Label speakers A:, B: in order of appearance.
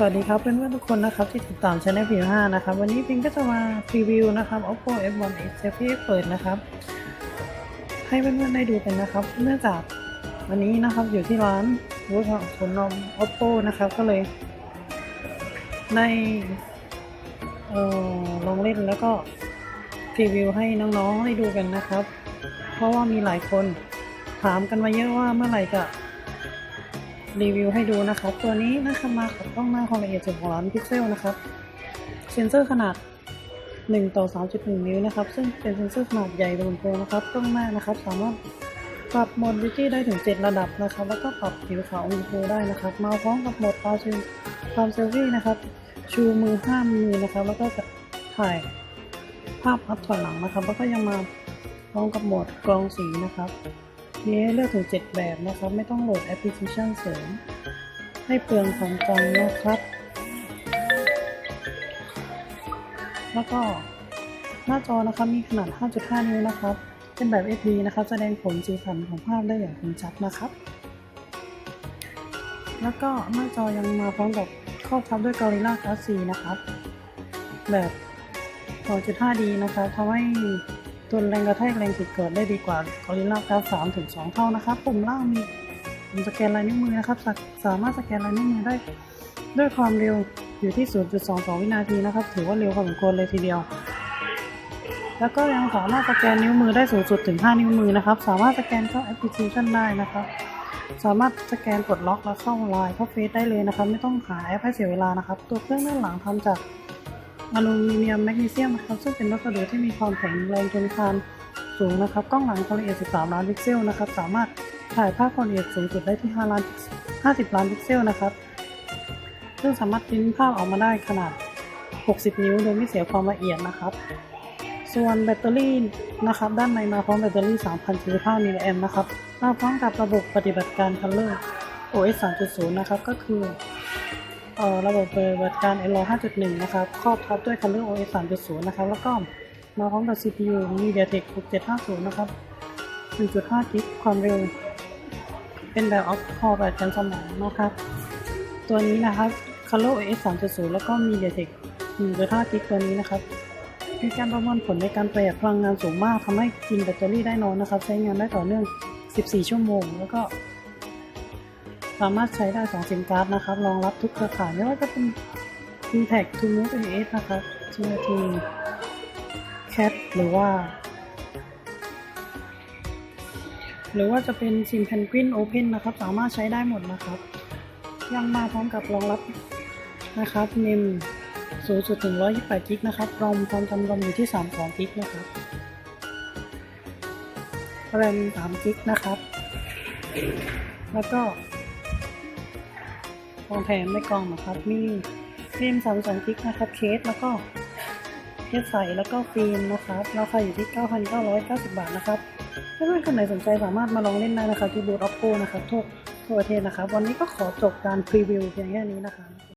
A: สวัสดีครับเพื่อนๆทุกคนนะครับที่ติดตามช anel ผิวห้านะครับวันนี้พิงก็จะมาพรีวิวนะครับ oppo f1 x ที่เปิดนะครับ ให้เพื่อนๆได้ดูกันนะครับ เนื่องจากวันนี้นะครับอยู่ที่ร้านบูธของสนนม oppo นะครับก็เลยได้เอ่อลองเล่นแล้วก็พรีวิวให้น้องๆได้ดูกันนะครับ เพราะว่ามีหลายคนถามกันมาเยอะว่าเมื่อไหร่จะ รีวิวให้ดูนะครับ ตัวนี้นะครับมากับกล้องหน้าความละเอียด16ล้านพิกเซลนะครับ เซ็นเซอร์ขนาด 1 ต่อ 3.1 นิ้วนะครับ ซึ่งเป็นเซ็นเซอร์ขนาดใหญ่บนลำโพงนะครับกล้องหน้านะครับ สามารถปรับโหมดวิจี้ได้ถึง 7 ระดับนะครับ แล้วก็ปรับผิวขาวอุณหภูมิได้นะครับ มาพร้อมกับโหมดปาชิความเซลฟี่นะครับ ชูมือห้ามมือนะครับ แล้วก็จะถ่ายภาพอัพถอยหลังนะครับ แล้วก็ยังมาพร้อมกับโหมดกรองสีนะครับ มีเลือกถึง 7 แบบนะครับ ไม่ต้องโหลดแอปพลิเคชันเสริม ให้เปลืองของจังนะครับ แล้วก็หน้าจอนะครับมีขนาด 5.5 นิ้วนะครับ เป็นแบบ SD นะครับ แสดงผลสีสันของภาพได้อย่างคมชัดนะครับ แล้วก็หน้าจอยังมาพร้อมกับครอบทับด้วย Gorilla Glass 4นะครับ แบบ 2.5D นะครับทำให้ ทนแรงกระแทกแรงขีดเกิดได้ดีกว่า Gorilla Glass 3ถึง2เท่านะครับ ปุ่มล่างมีปุ่มสแกนลายนิ้วมือนะครับสาสามารถสแกนลายนิ้วมือได้ ด้วยความเร็วอยู่ที่ 0.22 วินาทีนะครับ ถือว่าเร็วพอสมควรเลยทีเดียว แล้วก็ยังสามารถสแกนนิ้วมือได้สูงสุดถึง 5 นิ้วมือนะครับ สามารถสแกนเข้าแอปพลิเคชันได้นะครับ สามารถสแกนกดล็อกแล้วเข้าไลน์เข้าเฟซได้เลยนะครับ ไม่ต้องหาแอปให้เสียเวลานะครับ ตัวเครื่องด้านหลังทำจาก อลูมิเนียมแมกนีเซียมนะครับซึ่งเป็นวัสดุที่มีความแข็งแรงทนทานสูงนะครับกล้องหลังความละเอียด 13 ล้านพิกเซลนะครับสามารถถ่ายภาพความละเอียดสูงสุดได้ที่ 5 ล้าน 50 ล้านพิกเซลนะครับซึ่งสามารถพิมพ์ภาพออกมาได้ขนาด 60 นิ้ว โดยไม่เสียความละเอียดนะครับ ส่วนแบตเตอรี่นะครับด้านในมาพร้อมแบตเตอรี่ 3,045มิลลิแอมป์นะครับมาพร้อมกับระบบปฏิบัติการ Color OS 3.0 นะครับก็คือเอ่อ ระบบปฏิบัติการ Android 5.1 นะครับครอบทับด้วย Color OS 3.0 นะครับ แล้วก็มาพร้อมกับ CPU MediaTek 6750 นะครับ 1.5 กิกความเร็ว เป็นแบบ Octa-core แบบกันสมองนะครับ ตัวนี้นะครับ Color OS 3.0 แล้วก็ MediaTek 1.5 กิกตัวนี้นะครับ มีการประมวลผลในการประหยัดพลังงานสูงมากทำให้กินแบตเตอรี่ได้น้อยนะครับ ใช้งานได้ต่อเนื่อง 14 ชั่วโมง แล้วก็ สามารถใช้ได้2ซิมการ์ดนะครับรองรับทุกเครือข่ายไม่ว่าจะเป็น Intact t o m o v e AS นะครับ TNT Cat หรือว่า หรือว่าจะเป็น SIM Penguin Open นะครับ สามารถใช้ได้หมดนะครับ ยังมาพร้อมกับรองรับนะครับ NIM สูงสุดถึง128กิกนะครับรอมความจำรอมอยู่ที่ 32กิกนะครับแรม3กิกนะครับ แล้วก็ ของแถมในกล่องนะครับ มีฟิล์มสามสองกิกนะครับเคสแล้วก็เคสใสแล้วก็ฟิล์มนะครับ ราคาอยู่ที่ 9,990 บาทนะครับถ้าเพื่อนคนไหนสนใจสามารถมาลองเล่นได้นะครับที่บูธ oppo นะครับทั่วทั่วประเทศนะครับ วันนี้ก็ขอจบการพรีวิวเพียงแค่นี้นะครับ